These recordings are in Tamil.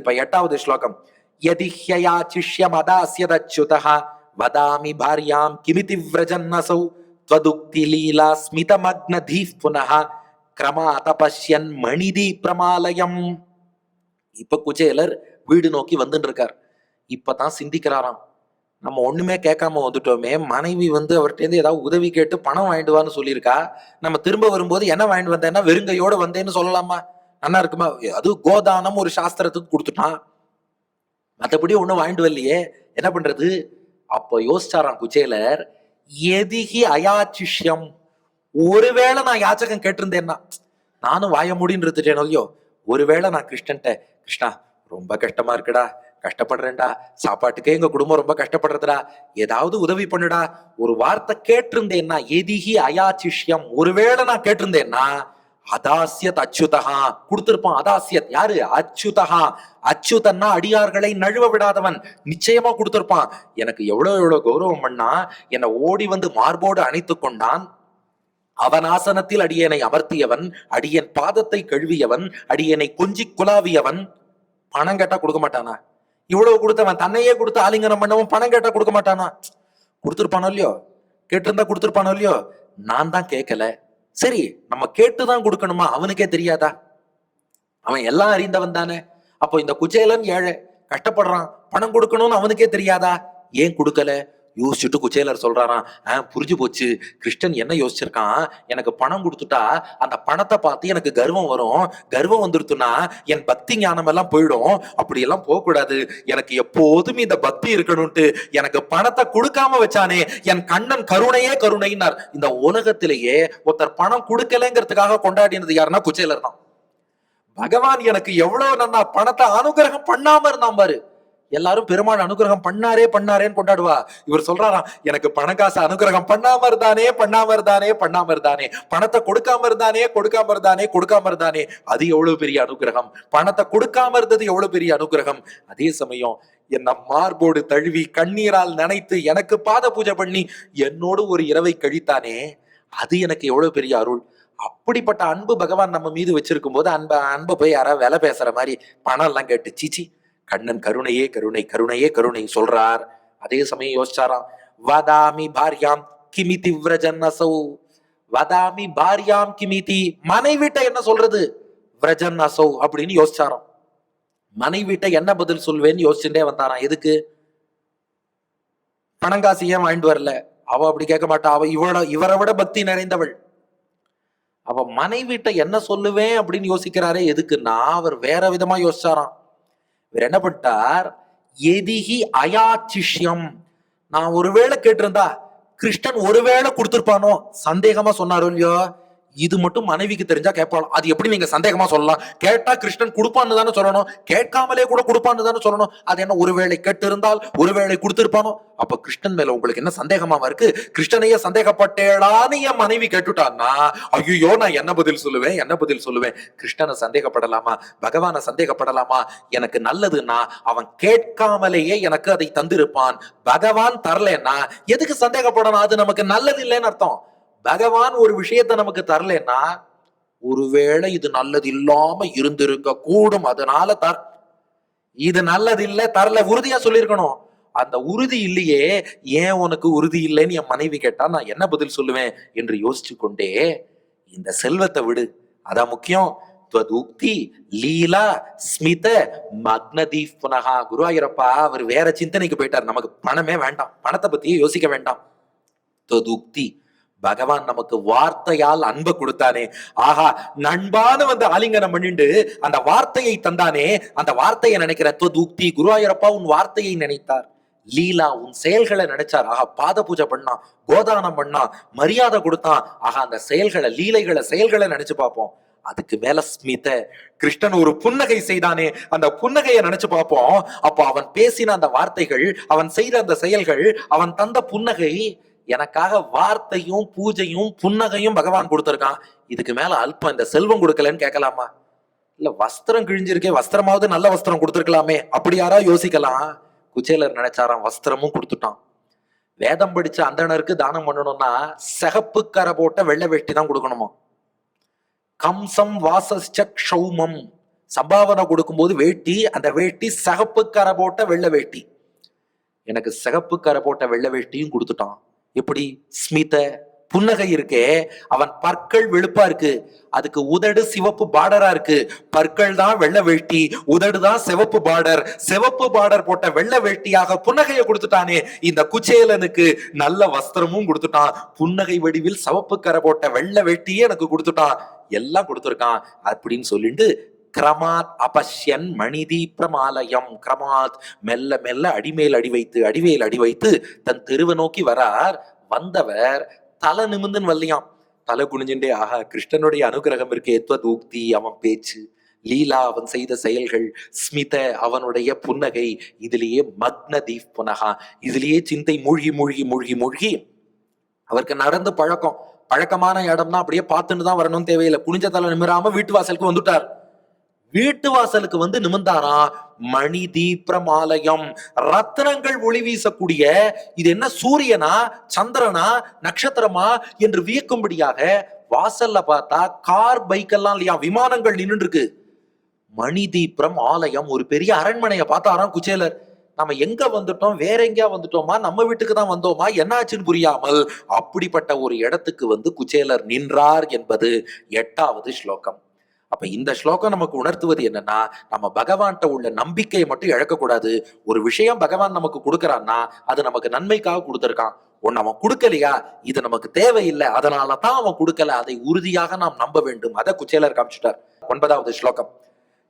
அடுத்து இப்ப எட்டாவது ஸ்லோகம் யதிஹ்யயா சிஷ்யம் அதாஸ்யதச்சுதா வதாமி பாரியாம் கிமிதி விரஜன்னசௌ त्वदुक्ति लीला स्मितमग्नधीः पुनः கிரமாத பஷ்யன் மணிதி பிரமாலயம் இப்ப குச்சேலர் வீடு நோக்கி வந்துட்டு இருக்கார் இப்பதான் சிந்திக்கிறாராம் நம்ம ஒண்ணுமே கேட்காம வந்துட்டோமே மனைவி வந்து அவர்கிட்ட இருந்து ஏதாவது உதவி கேட்டு பணம் வாங்கிட்டு வான்னு சொல்லியிருக்கா நம்ம திரும்ப வரும்போது என்ன வாங்கிட்டு வந்தேன்னா வெறுங்கையோட வந்தேன்னு சொல்லலாமா நல்லா இருக்குமா? அது கோதானம் ஒரு சாஸ்திரத்துக்கு கொடுத்துட்டான் மற்றபடி ஒண்ணும் வாங்கிட்டு வரலையே. என்ன பண்றது? அப்போ யோசிச்சாராம் குச்சேலர் எதிகி அயாச்சிஷ்யம். ஒருவேளை நான் யாச்சகம் கேட்டிருந்தேன்னா நானும் வாய முடின்னு இருந்துட்டேன் இல்லையோ ஒருவேளை நான் கிருஷ்ணன்ட்ட கிருஷ்ணா ரொம்ப கஷ்டமா இருக்குடா கஷ்டப்படுறேன்டா. சாப்பாட்டுக்கே எங்க குடும்பம் ரொம்ப கஷ்டப்படுறதுடா. ஏதாவது உதவி பண்ணுடா. ஒரு வார்த்தை கேட்டிருந்தேன்னா எதிகி அயாச்சிஷ்யம். ஒருவேளை நான் கேட்டிருந்தேன்னா அதாசியத் அச்சுதகா கொடுத்திருப்பான் அதாசியத். யாரு? அச்சுதகா அச்சுதன்னா அடியார்களை நழுவ விடாதவன். நிச்சயமா கொடுத்திருப்பான். எனக்கு எவ்வளவு எவ்வளவு கௌரவம் பண்ணா என்னை ஓடி வந்து மார்போடு அணைத்து கொண்டான். அவன் ஆசனத்தில் அடியனை அமர்த்தியவன். அடியன் பாதத்தை கழுவியவன். அடியனை கொஞ்சி குலாவியவன் பணம் கேட்டா கொடுக்க மாட்டானா? இவ்வளவு கொடுத்தவன். தன்னையே கொடுத்து ஆலிங்கனம் பண்ணவன் பணம் கேட்டா கொடுக்க மாட்டானா? கொடுத்துருப்பானோ இல்லையோ? கேட்டிருந்தா கொடுத்துருப்பானோ இல்லையோ? நான் தான் கேட்கல. சரி நம்ம கேட்டுதான் கொடுக்கணுமா? அவனுக்கே தெரியாதா? அவன் எல்லாம் அறிந்தவன் தானே. அப்போ இந்த குச்சேலன் ஏழை கஷ்டப்படுறான். பணம் கொடுக்கணும்னு அவனுக்கே தெரியாதா? ஏன் கொடுக்கல? யோசிச்சுட்டு குச்சேலர் சொல்றாராம் ஆ புரிஞ்சு போச்சு. கிறிஸ்டன் என்ன யோசிச்சிருக்கான்? எனக்கு பணம் கொடுத்துட்டா அந்த பணத்தை பார்த்து எனக்கு கர்வம் வரும். கர்வம் வந்துருத்துனா என் பக்தி ஞானம் எல்லாம் போயிடும். அப்படி எல்லாம் போக கூடாது எனக்கு எப்போதும் இந்த பக்தி இருக்கணும்ட்டு எனக்கு பணத்தை கொடுக்காம வச்சானே என் கண்ணன் கருணையே கருணைன்னார் இந்த உலகத்திலேயே ஒருத்தர் பணம் கொடுக்கலைங்கிறதுக்காக கொண்டாடினது யாருன்னா குச்சேலர் தான். பகவான் எனக்கு எவ்வளவு நன்னா பணத்தை அனுகிரகம் பண்ணாம இருந்தான் பாரு. எல்லாரும் பெருமாள் அனுகிரகம் பண்ணாரே பண்ணாரேன்னு கொண்டாடுவா. இவர் சொல்றாராம் எனக்கு பணக்காசு காசு அனுகிரகம் பண்ணாம இருந்தானே பண்ணாம இருந்தானே பண்ணாம இருந்தானே. பணத்தை கொடுக்காம இருந்தானே கொடுக்காம இருந்தானே கொடுக்காம இருந்தானே. அது எவ்வளவு பெரிய அனுகிரகம்? பணத்தை கொடுக்காம இருந்தது எவ்வளவு பெரிய அனுகிரகம்? அதே சமயம் என்ன மார்போடு தழுவி கண்ணீரால் நனைத்து எனக்கு பாத பூஜை பண்ணி என்னோடு ஒரு இரவை கழித்தானே அது எனக்கு எவ்வளவு பெரிய அருள். அப்படிப்பட்ட அன்பு பகவான் நம்ம மீது வச்சிருக்கும் போது அன்ப அன்பை போய் யாராவது வேலை பேசுற மாதிரி பணம் எல்லாம் கேட்டு சீச்சி கண்ணன் கருணையே கருணை கருணையே கருணை சொல்றார். அதே சமயம் யோசிச்சாராம் வதாமி பாரியாம் கிமிதி விரஜன் அசௌ வதாமி பாரியாம் கிமிதி மனைவிட்ட என்ன சொல்றது? விரஜன் அசௌ அப்படின்னு யோசிச்சாராம். மனைவிட்ட என்ன பதில் சொல்வேன்னு யோசிச்சுட்டே வந்தாராம். எதுக்கு? பணங்காசு ஏன் வாங்கிட்டு வரல? அவ அப்படி கேட்க மாட்டா. அவ இவட இவரை விட பக்தி நிறைந்தவள். அவ மனைவிட்ட என்ன சொல்லுவேன்? அப்படின்னு யோசிக்கிறாரே எதுக்குன்னா அவர் வேற விதமா யோசிச்சாராம். இவர் என்ன பண்ணிட்டார்? எதிகி அயாச்சிஷ்யம் நான் ஒருவேளை கேட்டிருந்தா கிருஷ்ணன் ஒருவேளை கொடுத்துருப்பானோ? சந்தேகமா சொன்னாரோ இல்லையோ? இது மட்டும் மனைவிக்கு தெரிஞ்சா கேட்பாலும் அது எப்படி நீங்க சந்தேகமா சொல்லலாம்? கேட்டா கிருஷ்ணன் கொடுப்பான்னு தானே சொல்லணும். கேட்காமலே கூட கொடுப்பான்னு தானே சொல்லணும். அது என்ன ஒருவேளை கேட்டு இருந்தால் ஒருவேளை கொடுத்திருப்பானோ? அப்ப கிருஷ்ணன் மேல உங்களுக்கு என்ன சந்தேகமாவா இருக்கு? கிருஷ்ணனையே சந்தேகப்பட்டேடான்னு என் மனைவி கேட்டுட்டான்னா? ஐயோ நான் என்ன பதில் சொல்லுவேன்? என்ன பதில் சொல்லுவேன்? கிருஷ்ணனை சந்தேகப்படலாமா? பகவானை சந்தேகப்படலாமா? எனக்கு நல்லதுன்னா அவன் கேட்காமலேயே எனக்கு அதை தந்திருப்பான். பகவான் தரலன்னா எதுக்கு சந்தேகப்படணும்? அது நமக்கு நல்லது இல்லைன்னு அர்த்தம். பகவான் ஒரு விஷயத்தை நமக்கு தரலன்னா ஒருவேளை இது நல்லது இல்லாம இருந்திருக்க கூடும். அதனால தர் இது நல்லது இல்ல தரல உறுதியா சொல்லியிருக்கணும். அந்த உறுதி இல்லையே ஏன் உனக்கு உறுதி இல்லைன்னு என் மனைவி கேட்டா நான் என்ன பதில் சொல்லுவேன் என்று யோசிச்சு கொண்டே இந்த செல்வத்தை விடு. அதான் முக்கியம். துவதுக்தி லீலா ஸ்மித மக்னதீப் புனகா. குருவாயூரப்பா அவர் வேற சிந்தனைக்கு போயிட்டார். நமக்கு பணமே வேண்டாம். பணத்தை பத்தியே யோசிக்க வேண்டாம். துவதுக்தி பகவான் நமக்கு வார்த்தையால் அன்பு கொடுத்தானே. ஆஹா நண்பான வந்து ஆலிங்கனம் பண்ணிண்டு அந்த வார்த்தையை தந்தானே. அந்த வார்த்தையை நினைக்கிற துவதுக்தி குருவாயூரப்பா உன் வார்த்தையை நினைத்தார். லீலா உன் செயல்களை நினைச்சார். ஆஹா பாத பூஜை பண்ணான் கோதானம் பண்ணான் மரியாதை கொடுத்தான் ஆஹா அந்த செயல்களை லீலைகளை செயல்களை நினைச்சு பார்ப்போம். அதுக்கு மேல ஸ்மித கிருஷ்ணன் ஒரு புன்னகை செய்தானே. அந்த புன்னகையை நினைச்சு பார்ப்போம். அப்போ அவன் பேசின அந்த வார்த்தைகள் அவன் செய்த அந்த செயல்கள் அவன் தந்த புன்னகை எனக்காக வார்த்தையும் பூஜையும் புன்னகையும் பகவான் கொடுத்துருக்கான். இதுக்கு மேல அல்பம் இந்த செல்வம் கொடுக்கலன்னு கேட்கலாமா? இல்ல வஸ்திரம் கிழிஞ்சிருக்கே வஸ்திரமாவது நல்ல வஸ்திரம் கொடுத்துருக்கலாமே அப்படி யாரா யோசிக்கலாம்? குச்சேலர் நினைச்சாராம் வஸ்திரமும் கொடுத்துட்டான். வேதம் படிச்ச அந்தணருக்கு தானம் பண்ணணும்னா சிகப்பு கரை போட்ட வெள்ளை வெட்டி தான் கொடுக்கணுமா? கம்சம் வாசௌமம் க்ஷௌமம். சம்பாவனை கொடுக்கும்போது வேட்டி அந்த வேட்டி சிகப்பு கரை போட்ட வெள்ளை வேட்டி. எனக்கு சிகப்பு கரை போட்ட வெள்ளை வேட்டியும் கொடுத்துட்டான். எப்படி ஸ்மித புன்னகை இருக்கே அவன் பற்கள் வெளுப்பா இருக்கு. அதுக்கு உதடு சிவப்பு பார்டரா இருக்கு. பற்கள் தான் வெள்ளை வேட்டி உதடு தான் சிவப்பு பார்டர். சிவப்பு பார்டர் போட்ட வெள்ளை வேட்டியாக புன்னகையை கொடுத்துட்டானே. இந்த குச்சேலனுக்கு நல்ல வஸ்திரமும் கொடுத்துட்டான். புன்னகை வடிவில் சிவப்பு கரை போட்ட வெள்ளை வேட்டியே எனக்கு கொடுத்துட்டான். எல்லாம் கொடுத்துருக்கான் அப்படின்னு சொல்லிட்டு கிரமாத் அபஷ்யன் மணிதி பிரமாலயம் கிரமாத் மெல்ல மெல்ல அடிமேல் அடி வைத்து அடிவேல் அடி வைத்து தன் தெருவை நோக்கி வரார். வந்தவர் தலை நிமிந்துன்னு வல்லையாம் தலை குனிஞ்சுட்டே ஆஹா கிருஷ்ணனுடைய அனுகிரகம் இருக்கே தூக்தி அவன் பேச்சு லீலா அவன் செய்த செயல்கள் ஸ்மித அவனுடைய புன்னகை இதுலயே மக்ன தீப் புனகா இதுலயே சிந்தை மூழ்கி மூழ்கி மூழ்கி மூழ்கி. அவருக்கு நடந்த பழக்கம். பழக்கமான இடம்னா அப்படியே பார்த்துன்னு தான் வரணும்னு தேவையில்லை. குனிஞ்ச தலை நிமிராம வீட்டு வாசலுக்கு வந்துட்டார். வீட்டு வாசலுக்கு வந்து நிமிர்ந்தாராம் மணி தீப்ரமாலயம். ரத்னங்கள் ஒளி வீசக்கூடிய இது என்ன சூரியனா சந்திரனா நட்சத்திரமா என்று வியக்கும்படியாக வாசல்ல பார்த்தா கார் பைக் எல்லாம் இல்லையா விமானங்கள் நின்று இருக்கு மணி தீப்ரம் ஆலயம் ஒரு பெரிய அரண்மனையை பார்த்தாராம் குச்சேலர். நம்ம எங்க வந்துட்டோம்? வேற எங்கேயா வந்துட்டோமா? நம்ம வீட்டுக்கு தான் வந்தோமா? என்னாச்சுன்னு புரியாமல் அப்படிப்பட்ட ஒரு இடத்துக்கு வந்து குச்சேலர் நின்றார் என்பது எட்டாவது ஸ்லோகம். அப்ப இந்த ஸ்லோகம் நமக்கு உணர்த்துவது என்னன்னா நம்ம பகவான்கிட்ட உள்ள நம்பிக்கையை மட்டும் இழக்கக்கூடாது. ஒரு விஷயம் பகவான் நமக்கு கொடுக்கறான்னா அது நமக்கு நன்மைக்காக கொடுத்திருக்கான். ஒன்னு அவன் கொடுக்கலையா? இது நமக்கு தேவையில்லை. அதனால தான் அவன் கொடுக்கல. அதை உறுதியாக நாம் நம்ப வேண்டும். அதை குச்சேலர் காமிச்சிட்டார். ஒன்பதாவது ஸ்லோகம்.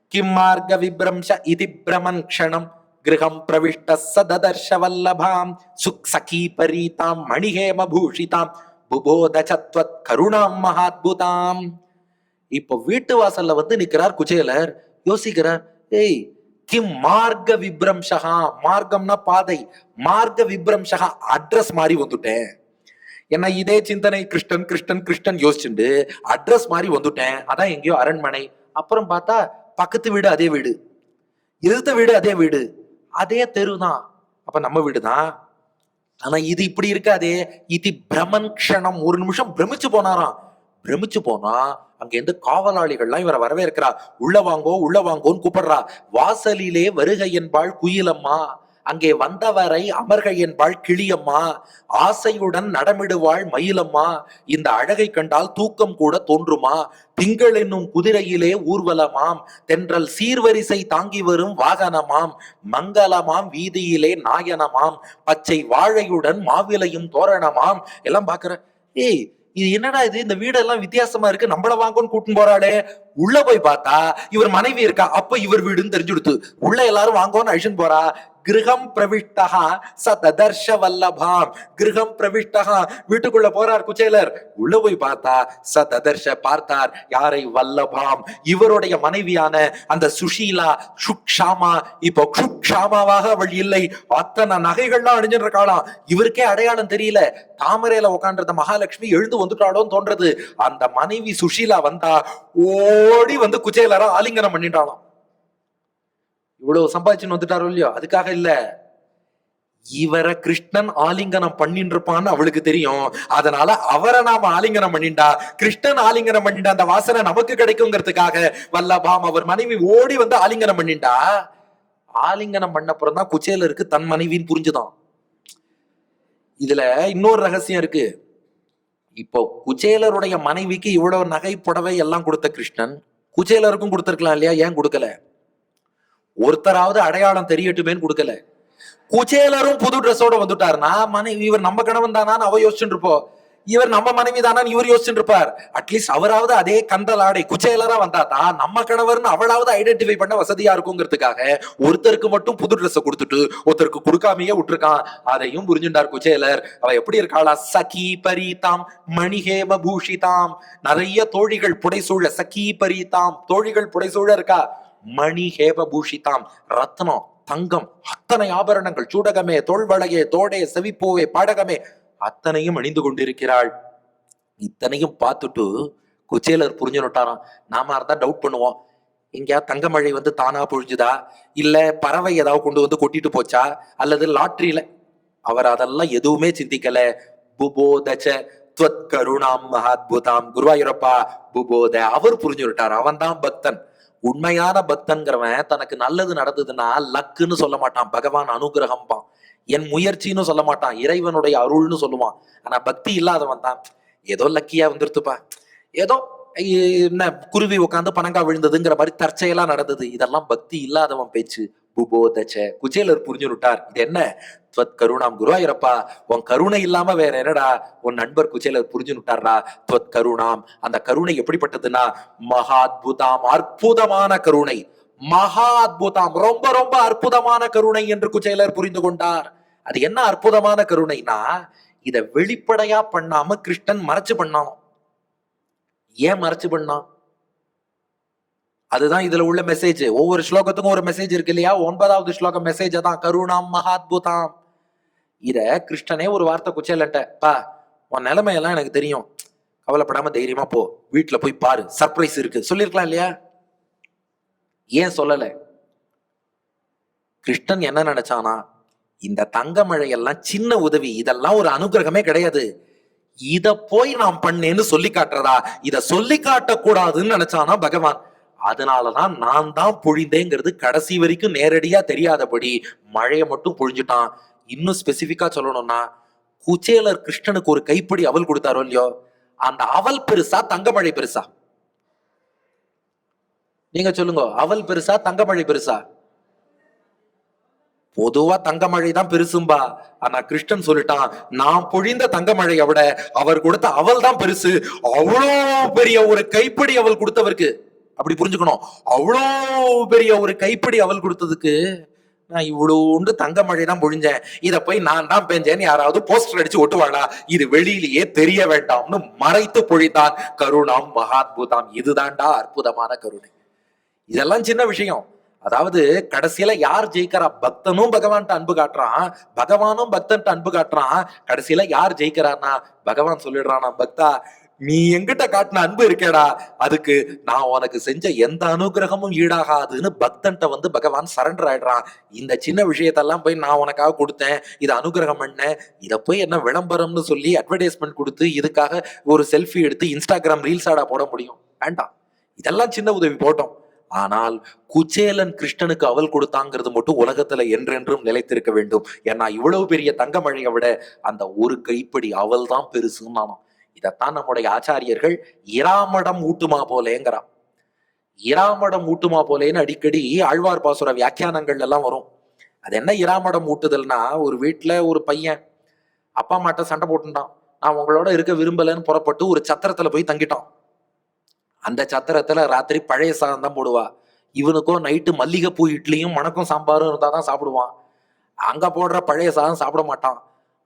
கிம் மார்க விப்ரம்ச இதி பிரமன் க்ஷணம். கிரகம் பிரவிஷ்ட சததர்ஷ வல்லபாம். சுக் சகி பரீதாம். மணிஹேம பூஷிதாம். புபோத சத்வத் கருணாம் மகாத்புதாம். இப்போ வீட்டு வாசல்ல வந்து நிக்கிறார் குஜேலர். யோசிக்கிறார் ஏய் கிம் மார்க்க விப்ரம்சகா மார்க்கம்னா பாதை. மார்க்க விப்ரம்சகா அட்ரஸ் மாதிரி வந்துட்டேன். என்ன இதே சிந்தனை கிருஷ்ணன் கிருஷ்ணன் கிருஷ்ணன் யோசிச்சுண்டு அட்ரஸ் மாதிரி வந்துட்டேன். அதான் எங்கேயோ அரண்மனை. அப்புறம் பார்த்தா பக்கத்து வீடு அதே வீடு. எதிர்த்த வீடு அதே வீடு. அதே தெரு தான். அப்ப நம்ம வீடு தான் ஆனா இது இப்படி இருக்காதே. இது பிரமன் க்ஷணம். ஒரு நிமிஷம் பிரமிச்சு போனாராம். பிரமிச்சு போனா அங்கேருந்து காவலாளிகள்லாம் இவரை வரவேற்கிறா. உள்ள வாங்கோ உள்ள வாங்கோன்னு கூப்பிடுறா. வாசலிலே வருகை என்பாள் குயிலம்மா. அங்கே வந்தவரை அமர்கை என்பாள் கிளியம்மா. ஆசையுடன் நடமிடுவாள் மயிலம்மா. இந்த அழகை கண்டால் தூக்கம் கூட தோன்றுமா. திங்கள் என்னும் குதிரையிலே ஊர்வலமாம். தென்றல் சீர்வரிசை தாங்கி வரும் வாகனமாம். மங்களமாம் வீதியிலே நாயனமாம். பச்சை வாழையுடன் மாவிலையும் தோரணமாம். எல்லாம் பாக்குற ஏய் இது என்னடா இது? இந்த வீடெல்லாம் வித்தியாசமா இருக்கு. நம்மள வாங்கன்னு கூட்டின்னு போறாளே. உள்ள போய் பார்த்தா இவர் மனைவி இருக்கா. அப்ப இவர் வீடுன்னு தெரிஞ்சுடுத்து உள்ள எல்லாரும் வாங்கோன்னு அழிச்சுன்னு போறா. கிரகம் பிரவிஷ்டகா ச ததர்ஷ வல்லபாம் கிரகம் பிரவிஷ்டகா. வீட்டுக்குள்ள போறார் குச்சேலர். உள்ள போய் பார்த்தா ச ததர்ஷ பார்த்தார். யாரை? வல்லபாம். இவருடைய மனைவியான அந்த சுஷீலா சுக்ஷாமா. இப்போ சுக்ஷாமாவாக அவள் இல்லை. அத்தனை நகைகள்லாம் அணிஞ்சிருக்காளாம் இவருக்கே அடையாளம் தெரியல. தாமரையில உட்காண்டிருந்த மகாலட்சுமி எழுந்து வந்துட்டாளோன்னு தோன்றது. அந்த மனைவி சுஷீலா வந்தா ஓடி வந்து குச்சேலரா ஆலிங்கனம் பண்ணிட்டாளாம். இவ்வளவு சம்பாதிச்சுன்னு வந்துட்டாரோ இல்லையோ? அதுக்காக இல்ல. இவரை கிருஷ்ணன் ஆலிங்கனம் பண்ணிட்டு இருப்பான்னு அவளுக்கு தெரியும். அதனால அவரை நாம ஆலிங்கனம் பண்ணிண்டா கிருஷ்ணன் ஆலிங்கனம் பண்ணிண்டா அந்த வாசனை நமக்கு கிடைக்குங்கிறதுக்காக வல்லபாம் அவர் மனைவி ஓடி வந்து ஆலிங்கனம் பண்ணிண்டா. ஆலிங்கனம் பண்ணப்புறம் தான் குச்சேலருக்கு தன் மனைவின்னு புரிஞ்சுதான். இதுல இன்னொரு ரகசியம் இருக்கு. இப்போ குச்சேலருடைய மனைவிக்கு இவ்வளவு நகை புடவை எல்லாம் கொடுத்த கிருஷ்ணன் குச்சேலருக்கும் கொடுத்துருக்கலாம் இல்லையா? ஏன் கொடுக்கல? ஒருத்தராவது அடையாளம் தெரியட்டுமேன்னு கொடுக்கல. குச்சேலரும் புது ட்ரெஸ்ஸோட வந்துட்டாருன்னா மனைவி இவர் நம்ம கணவன் தானான்னு அவ யோசிச்சுட்டு இருப்போம் இவர் நம்ம மனைவி தானான்னு இவர் யோசிச்சுட்டு இருப்பார். அட்லீஸ்ட் அவராவது அதே கந்தல் ஆடை குச்சேலரா வந்தா தான் நம்ம கணவர்னு அவளாவது ஐடென்டிஃபை பண்ண வசதியா இருக்குங்கிறதுக்காக ஒருத்தருக்கு மட்டும் புது ட்ரெஸ் கொடுத்துட்டு ஒருத்தருக்கு கொடுக்காமையே விட்டுருக்கான். அதையும் புரிஞ்சுட்டார் குச்சேலர் அவ எப்படி இருக்காளா? சகி பரிதாம் மணிஹேம பூஷிதாம். நிறைய தோழிகள் புடைசூழ சகி பரிதாம். தோழிகள் புடைசூழ இருக்கா? மணி ஹேபபூஷிதாம் ரத்னம் தங்கம் அத்தனை ஆபரணங்கள் சூடகமே தோல்வளையே தோடே செவிப்பூவே பாடகமே அத்தனையும் அணிந்து கொண்டிருக்கிறாள். இத்தனையும் பார்த்துட்டு குச்சேலர் புரிஞ்சு நட்டாராம் நாம இருந்தா டவுட் பண்ணுவோம். எங்கேயா தங்கமழை வந்து தானா பொழிஞ்சுதா? இல்ல பறவை ஏதாவது கொண்டு வந்து கொட்டிட்டு போச்சா? அல்லது லாட்ரியில அவர் அதெல்லாம் எதுவுமே சிந்திக்கல. புபோதச்ச துவத் கருணாம் மகாத்புதாம் குருவாயூரப்பா புபோத. அவர் புரிஞ்சு விட்டார் அவன் தான் பக்தன். உண்மையான பக்தன்கிறவன் தனக்கு நல்லது நடந்ததுன்னா லக்குன்னு சொல்ல மாட்டான் பகவான் அனுகிரகம்பான். என் முயற்சின்னு சொல்ல மாட்டான் இறைவனுடைய அருள்னு சொல்லுவான். ஆனா பக்தி இல்லாதவன் தான். ஏதோ லக்கியா வந்துருத்துப்பா ஏதோ என்ன குருவி உட்காந்து பணங்கா விழுந்ததுங்கிற மாதிரி தற்செயலா நடந்தது. இதெல்லாம் பக்தி இல்லாதவன் பேச்சு. புபோதச்ச. குச்சேலர் புரிஞ்சு விட்டார் இது என்ன? துவத் கருணாம். குருவாயிரப்பா உன் கருணை இல்லாம வேற என்னடா? உன் நண்பர் குச்சையில புரிஞ்சு விட்டார்டா துவத் கருணாம். அந்த கருணை எப்படிப்பட்டதுன்னா மகா அத்புதாம் அற்புதமான கருணை. மகா அத்புதாம் ரொம்ப ரொம்ப அற்புதமான கருணை என்று குச்சேலர் புரிந்து கொண்டார். அது என்ன அற்புதமான கருணைனா இத வெளிப்படையா பண்ணாம கிருஷ்ணன் மறைச்சு பண்ணான் ஏன் மறைச்சு பண்ணான்? அதுதான் இதுல உள்ள மெசேஜ் ஒவ்வொரு ஸ்லோகத்துக்கும் ஒரு மெசேஜ் இருக்கு இல்லையா? ஒன்பதாவது ஸ்லோகம் மெசேஜ் தான் கருணாம் மகாத்புதாம். இத கிருஷ்ணனே ஒரு வார்த்தை குச்சேலன்ட்ட பா உன் நிலைமையெல்லாம் எனக்கு தெரியும். கவலைப்படாம தைரியமா போ. வீட்டுல போய் பாரு. சர்ப்ரைஸ் இருக்கு. சொல்லிருக்கலாம் இல்லையா? ஏன் சொல்லல? கிருஷ்ணன் என்ன நினைச்சானா இந்த தங்க மழையெல்லாம் சின்ன உதவி. இதெல்லாம் ஒரு அனுகிரகமே கிடையாது. இத போய் நான் பண்ணேன்னு சொல்லி காட்டுறதா? இத சொல்லி காட்டக்கூடாதுன்னு நினைச்சானா பகவான். அதனாலதான் நான் தான் பொழிந்தேங்கிறது கடைசி வரைக்கும் நேரடியா தெரியாதபடி மழையை மட்டும் பொழிஞ்சுட்டான். இன்னும் ஸ்பெசிஃபிக்கா சொல்லணும்னா குச்சேலர் கிருஷ்ணனுக்கு ஒரு கைப்பிடி அவல் கொடுத்தாரோ இல்லையோ அந்த அவல் பெருசா தங்கமழை பெருசா. நீங்க சொல்லுங்க அவல் பெருசா தங்கமழை பெருசா? பொதுவா தங்கமழை தான் பெருசும்பா. ஆனா கிருஷ்ணன் சொல்லிட்டான் நான் பொழிந்த தங்கமழையை விட அவர் கொடுத்த அவள் தான் பெருசு. அவ்வளோ பெரிய ஒரு கைப்பிடி அவள் கொடுத்தவருக்கு. அப்படி புரிஞ்சுக்கணும். அவ்வளோ பெரிய ஒரு கைப்பிடி அவல் கொடுத்ததுக்கு நான் இவ்வளோண்டு தங்கமழை தான் பொழிஞ்சேன். இதை போய் நான் தான் பெஞ்சேன்னு யாராவது போஸ்டர் அடிச்சு ஒட்டுவாளா இது வெளியிலேயே தெரிய வேண்டாம்னு மறைத்து பொழித்தான் கருணாம் மகாத்புதாம். இதுதான்டா அற்புதமான கருணை. இதெல்லாம் சின்ன விஷயம். அதாவது கடைசியில யார் ஜெயிக்கிறா? பக்தனும் பகவான்கிட்ட அன்பு காட்டுறான். பகவானும் பக்தன்ட்ட அன்பு காட்டுறான். கடைசியில யார் ஜெயிக்கிறான்னா? பகவான் சொல்லிடுறானா பக்தா. நீ எங்கிட்ட காட்டின அன்பு இருக்கேடா. அதுக்கு நான் உனக்கு செஞ்ச எந்த அனுகிரகமும் ஈடாகாதுன்னு பக்தன்ட்ட வந்து பகவான் சரண்டர் ஆயிடுறான். இந்த சின்ன விஷயத்தெல்லாம் போய் நான் உனக்காக கொடுத்தேன். இதை அனுகிரகம் பண்ணேன் இதை போய் என்ன விளம்பரம்னு சொல்லி அட்வர்டைஸ்மெண்ட் கொடுத்து இதுக்காக ஒரு செல்ஃபி எடுத்து இன்ஸ்டாகிராம் ரீல்ஸ் ஆடா போட முடியும். வேண்டாம். இதெல்லாம் சின்ன உதவி போட்டோம். ஆனால் குச்சேலன் கிருஷ்ணனுக்கு அவல் கொடுத்தாங்கிறது மட்டும் உலகத்துல என்றென்றும் நிலைத்திருக்க வேண்டும். ஏன்னா இவ்வளவு பெரிய தங்க மழையை விட அந்த ஒரு கைப்படி அவள் தான் பெருசுன்னு நானும் இதைத்தான் நம்முடைய ஆச்சாரியர்கள் இராமடம் ஊட்டுமா போலேங்கிறான். இராமடம் ஊட்டுமா போலேன்னு அடிக்கடி ஆழ்வார் பாசுர வியாக்கியானங்கள் எல்லாம் வரும். அது என்ன இராமடம் ஊட்டுதல்னா ஒரு வீட்டுல ஒரு பையன் அப்பா அம்மாட்ட சண்டை போட்டுட்டான். நான் உங்களோட இருக்க விரும்பலன்னு புறப்பட்டு ஒரு சத்திரத்துல போய் தங்கிட்டான். அந்த சத்திரத்துல ராத்திரி பழைய சாதம் தான் போடுவா. இவனுக்கும் நைட்டு மல்லிகைப்பூ இட்லியும் மணக்கும் சாம்பாரும் இருந்தா தான் சாப்பிடுவான். அங்க போடுற பழைய சாதம் சாப்பிட மாட்டான்.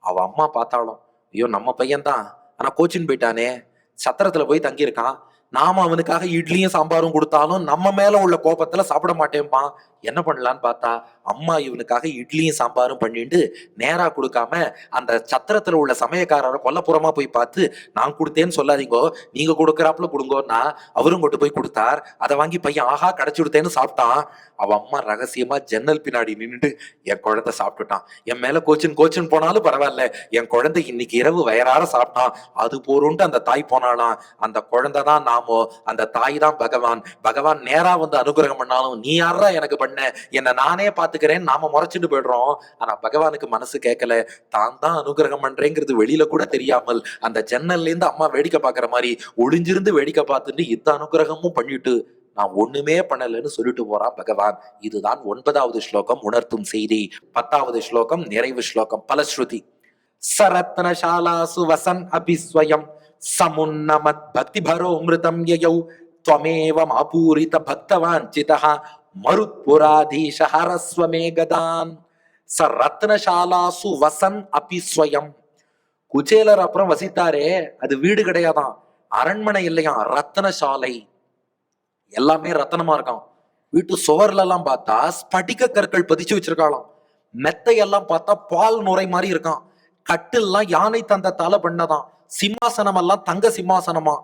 அவ அம்மா பார்த்தாலும் ஐயோ நம்ம பையன் தான் ஆனா கோச்சின் போயிட்டானே சத்திரத்துல போய் தங்கியிருக்கான். நாம அவனுக்காக இட்லியும் சாம்பாரும் கொடுத்தாலும் நம்ம மேல உள்ள கோபத்துல சாப்பிட மாட்டேன்பான் என்ன பண்ணலான்னு பார்த்தா அம்மா இவனுக்காக இட்லியும் சாம்பாரும் பண்ணிட்டு நேரா கொடுக்காம அந்த சத்திரத்துல உள்ள சமயக்காரரை கொல்லப்புறமா போய் பார்த்து நான் கொடுத்தேன்னு சொல்லாதீங்கோ. நீங்க கொடுக்குறாப்புல கொடுங்கோன்னா அவரும் கொண்டு போய் கொடுத்தார். அதை வாங்கி பையன் ஆஹா கடைச்சு கொடுத்தேன்னு சாப்பிட்டான். அவ அம்மா ரகசியமா ஜன்னல் பின்னாடி நின்னுட்டு என் குழந்தை சாப்பிட்டுட்டான். என் மேல கோச்சின் கோச்சின் போனாலும் பரவாயில்ல. என் குழந்தை இன்னைக்கு இரவு வயறார சாப்பிட்டான். அது போருன்ட்டு அந்த தாய் போனாலாம் அந்த குழந்தை தான் நாமோ அந்த தாய் தான் பகவான். பகவான் நேரா வந்து அனுகிரகம் பண்ணாலும் நீ யாரா எனக்கு பண்ண? என்ன நானே பார்த்து பாத்துக்கிறேன் நாம முறைச்சிட்டு போயிடுறோம் ஆனா பகவானுக்கு மனசு கேட்கல தான் தான் அனுகிரகம் பண்றேங்கிறது வெளியில கூட தெரியாமல் அந்த ஜன்னல்ல இருந்து அம்மா வேடிக்கை பாக்குற மாதிரி ஒளிஞ்சிருந்து வேடிக்கை பார்த்துட்டு இத்த அனுகிரகமும் பண்ணிட்டு நான் ஒண்ணுமே பண்ணலன்னு சொல்லிட்டு போறான் பகவான் இதுதான் ஒன்பதாவது ஸ்லோகம் உணர்த்தும் செய்தி பத்தாவது ஸ்லோகம் நிறைவு ஸ்லோகம் பலஸ்ருதி சரத்னசாலாசு வசன் அபிஸ்வயம் சமுன்னமத் பக்தி பரோ மிருதம் யயௌ त्वमेव मापूरित भक्तवाञ्चितः மருத்புராதீஷ ஹரஸ்வமே கதான் ச ரத்னசாலாசு வசன் அபி ஸ்வயம். குச்சேலர் அப்புறம் வசித்தாரே அது வீடு கிடையாதான். அரண்மனை இல்லையாம் ரத்னசாலை. எல்லாமே ரத்தனமா இருக்கான் வீட்டு சுவர்ல எல்லாம் பார்த்தா ஸ்படிக கற்கள் பதிச்சு வச்சிருக்காளாம். மெத்தையெல்லாம் பார்த்தா பால் நுரை மாதிரி இருக்கான் கட்டில்லாம் யானை தந்தத்தால பண்ணதான். சிம்மாசனம் எல்லாம் தங்க சிம்மாசனமா.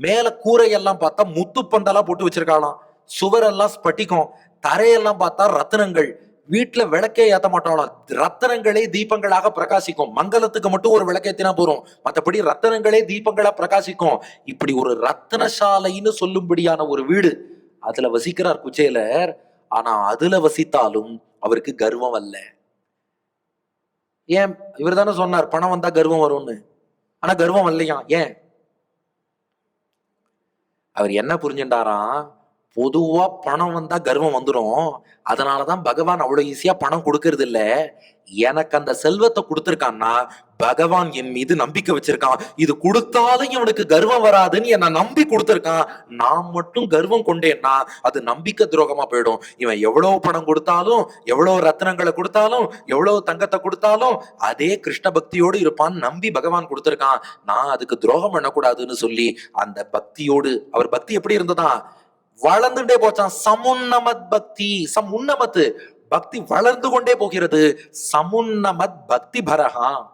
மேல கூரையெல்லாம் பார்த்தா முத்து பந்தலா போட்டு வச்சிருக்காளாம். சுவரெல்லாம் ஸ்பட்டிக்கும் தரையெல்லாம் பார்த்தா ரத்தினங்கள். வீட்டுல விளக்கே ஏத்த மாட்டோம்னா ரத்தனங்களே தீபங்களாக பிரகாசிக்கும். மங்களத்துக்கு மட்டும் ஒரு விளக்கேத்தினா போறோம் மற்றபடி ரத்தனங்களே தீபங்களா பிரகாசிக்கும். இப்படி ஒரு ரத்தனசாலைன்னு சொல்லும்படியான ஒரு வீடு அதுல வசிக்கிறார் குச்சேலர். ஆனா அதுல வசித்தாலும் அவருக்கு கர்வம் அல்ல. ஏன்? இவர் தானே சொன்னார் பணம் வந்தா கர்வம் வரும்னு. ஆனா கர்வம் இல்லையா? ஏன்? அவர் என்ன புரிஞ்சுட்டாராம்? பொதுவா பணம் வந்தா கர்வம் வந்துடும் அதனாலதான் பகவான் அவ்வளவு ஈஸியா பணம் கொடுக்கறது இல்ல. எனக்கு அந்த செல்வத்தை கொடுத்துருக்கான்னா பகவான் என் மீது நம்பிக்கை வச்சிருக்கான். இது கொடுத்தாலும் இவனுக்கு கர்வம் வராதுன்னு என்ன நம்பி கொடுத்துருக்கான். நான் மட்டும் கர்வம் கொண்டேன்னா அது நம்பிக்கை துரோகமா போயிடும். இவன் எவ்வளவு பணம் கொடுத்தாலும் எவ்வளவு ரத்னங்களை கொடுத்தாலும் எவ்வளவு தங்கத்தை கொடுத்தாலும் அதே கிருஷ்ண பக்தியோடு இருப்பான்னு நம்பி பகவான் கொடுத்துருக்கான். நான் அதுக்கு துரோகம் பண்ணக்கூடாதுன்னு சொல்லி அந்த பக்தியோடு அவர் பக்தி எப்படி இருந்ததா? வளர்ந்துட்டே போச்சான் சமுன்னமத் பக்தி சமுன்னமத்து பக்தி வளர்ந்து கொண்டே போகிறது. சமுன்னமத் பக்தி பரகா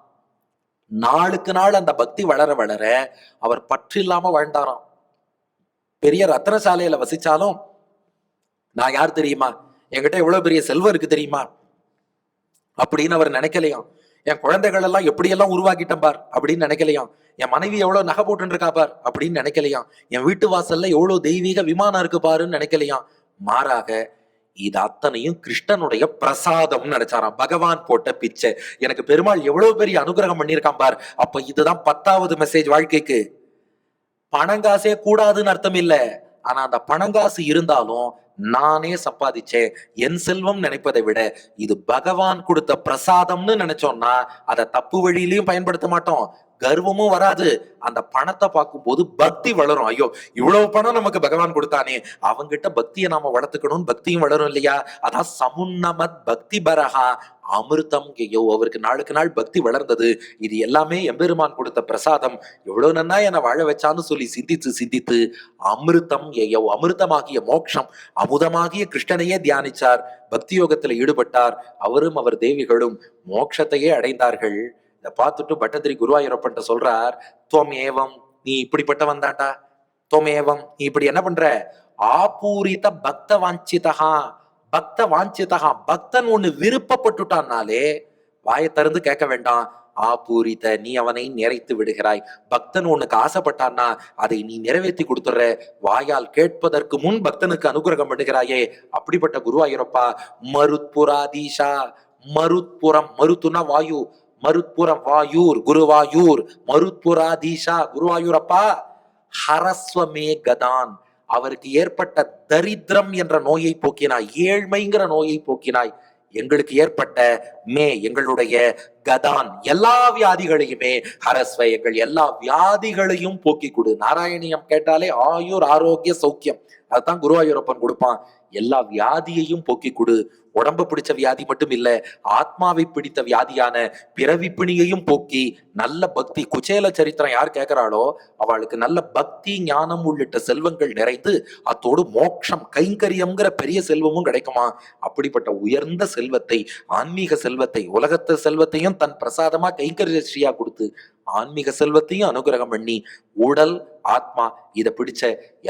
நாளுக்கு நாள் அந்த பக்தி வளர வளர அவர் பற்று இல்லாம வாழ்ந்தாராம். பெரிய ரத்னசாலையில வசிச்சாலும் நான் யார் தெரியுமா? என்கிட்ட எவ்வளவு பெரிய செல்வம் இருக்கு தெரியுமா? அப்படின்னு அவர் நினைக்கலையாம். என் குழந்தைகள் எல்லாம் எப்படியெல்லாம் உருவாக்கிட்டேன் பார் அப்படின்னு நினைக்கலையாம். என் மனைவி எவ்வளவு நகை போட்டுருக்கா பார் அப்படின்னு நினைக்கலையாம். என் வீட்டு வாசல்ல எவ்வளவு தெய்வீக விமானம் இருக்கு பாருன்னு நினைக்கலையாம். மாறாக இது அத்தனையும் கிருஷ்ணனுடைய பிரசாதம் நினைச்சாராம். பகவான் போட்ட பிச்சை. எனக்கு பெருமாள் எவ்வளவு பெரிய அனுகிரகம் பண்ணியிருக்கான் பார். அப்ப இதுதான் பத்தாவது மெசேஜ் வாழ்க்கைக்கு. பணங்காசே கூடாதுன்னு அர்த்தம் இல்லை. ஆனா அந்த பணங்காசு இருந்தாலும் நானே சம்பாதிச்சேன் என் செல்வம் நினைப்பதை விட இது பகவான் கொடுத்த பிரசாதம்னு நினைச்சோம்னா அதை தப்பு வழியிலையும் பயன்படுத்த மாட்டோம். கர்வமும் வராது. அந்த பணத்தை பார்க்கும்போது பக்தி வளரும். ஐயோ இவ்வளவு பணம் நமக்கு பகவான் கொடுத்தானே. அவங்கிட்ட பக்தியை நாம வளர்த்துக்கணும் பக்தியும் வளரும் இல்லையா? அதான் சமுன்னமத் பக்தி பரஹா. அமிர்தம் ஐயோ அவருக்கு நாளுக்கு நாள் பக்தி வளர்ந்தது. இது எல்லாமே எம்பெருமான் கொடுத்த பிரசாதம். எவ்வளவு நன்னா என்னை வாழ வச்சான்னு சொல்லி சிந்தித்து சிந்தித்து அமிர்தம் ஐயோ அமிர்தமாகிய மோட்சம் அமுதமாகிய கிருஷ்ணனையே தியானிச்சார். பக்தி யோகத்துல ஈடுபட்டார். அவரும் அவர் தேவிகளும் மோட்சத்தையே அடைந்தார்கள். இதை பார்த்துட்டு பட்டதிரி குருவாயூரப்பன்ட்ட சொல்றார் துவம் ஏவம் நீ இப்படிப்பட்டவன் தாண்டா துவம் ஏவம் நீ இப்படி என்ன பண்ற? ஆபூரித பக்த வாஞ்சிதகா பக்த வாஞ்சிதகா பக்தன் ஒண்ணு விருப்பப்பட்டுட்டான்னாலே வாயை திறந்து கேட்க வேண்டாம். ஆபூரித நீ அவனை நிறைத்து விடுகிறாய். பக்தன் உனக்கு ஆசைப்பட்டான்னா அதை நீ நிறைவேற்றி கொடுத்துற வாயால் கேட்பதற்கு முன் பக்தனுக்கு அனுகிரகம் பண்ணுகிறாயே. அப்படிப்பட்ட குருவாயூரப்பா மருத்புராதீஷா மருத்புரம் மருத்துனா வாயு. மருத்புரம் வாயூர் குருவாயூர். மருத்புராதீஷா குருவாயூரப்பா. ஹரஸ்வமே கதான். அவருக்கு ஏற்பட்ட தரித்திரம் என்ற நோயை போக்கினாய். ஏழ்மைங்கிற நோயை போக்கினாய். எங்களுக்கு ஏற்பட்ட மே எங்களுடைய கதான். எல்லா வியாதிகளையுமே ஹரஸ்வ எங்கள் எல்லா வியாதிகளையும் போக்கி கொடு. நாராயணியம் கேட்டாலே ஆயுர் ஆரோக்கிய சௌக்கியம். அதுதான் குருவாயூரப்பன் கொடுப்பான். எல்லா வியாதியையும் போக்கி கொடு. உடம்பு பிடிச்ச வியாதி மட்டும் இல்ல ஆத்மாவை பிடித்த வியாதியான பிறவிப்பிணியையும் போக்கி நல்ல பக்தி குச்சேல சரித்திரம் யார் கேட்கிறாளோ அவளுக்கு நல்ல பக்தி ஞானம் உள்ளிட்ட செல்வங்கள் நிறைந்து அத்தோடு மோட்சம் கைங்கரியம்ங்கிற பெரிய செல்வமும் கிடைக்குமா? அப்படிப்பட்ட உயர்ந்த செல்வத்தை ஆன்மீக செல்வத்தை உலகத்து செல்வத்தையும் தன் பிரசாதமா கைங்கரியஸ்ரீயா கொடுத்து ஆன்மீக செல்வத்தையும் அனுகிரகம் பண்ணி உடல் ஆத்மா இதை பிடிச்ச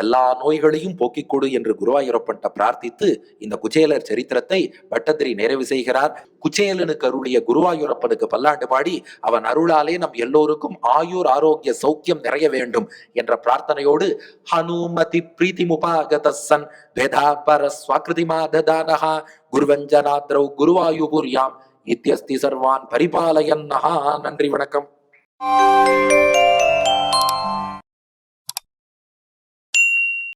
எல்லா நோய்களையும் போக்கிக் கொடு என்று குருவாயூரப்பன்ட்ட பிரார்த்தித்து இந்த குச்சேலர் சரித்திரத்தை பட்டத்திரி நிறைவு செய்கிறார். குச்சேலனுக்கு அருளிய குருவாயூரப்பனுக்கு பல்லாண்டு பாடி அவன் அருளாலே நம் எல்லோருக்கும் ஆயுர் ஆரோக்கிய சௌக்கியம் நிறைய வேண்டும் என்ற பிரார்த்தனையோடு ஹனுமதி பிரீதி முபாகதசன் வேதாபர ஸ்வாகிருதிமா மாததானஹா குருவஞ்சனாத்ரௌ குருவாயுபுர்யாம் இத்தியஸ்தி சர்வான் பரிபாலயன்னஹா. நன்றி வணக்கம்.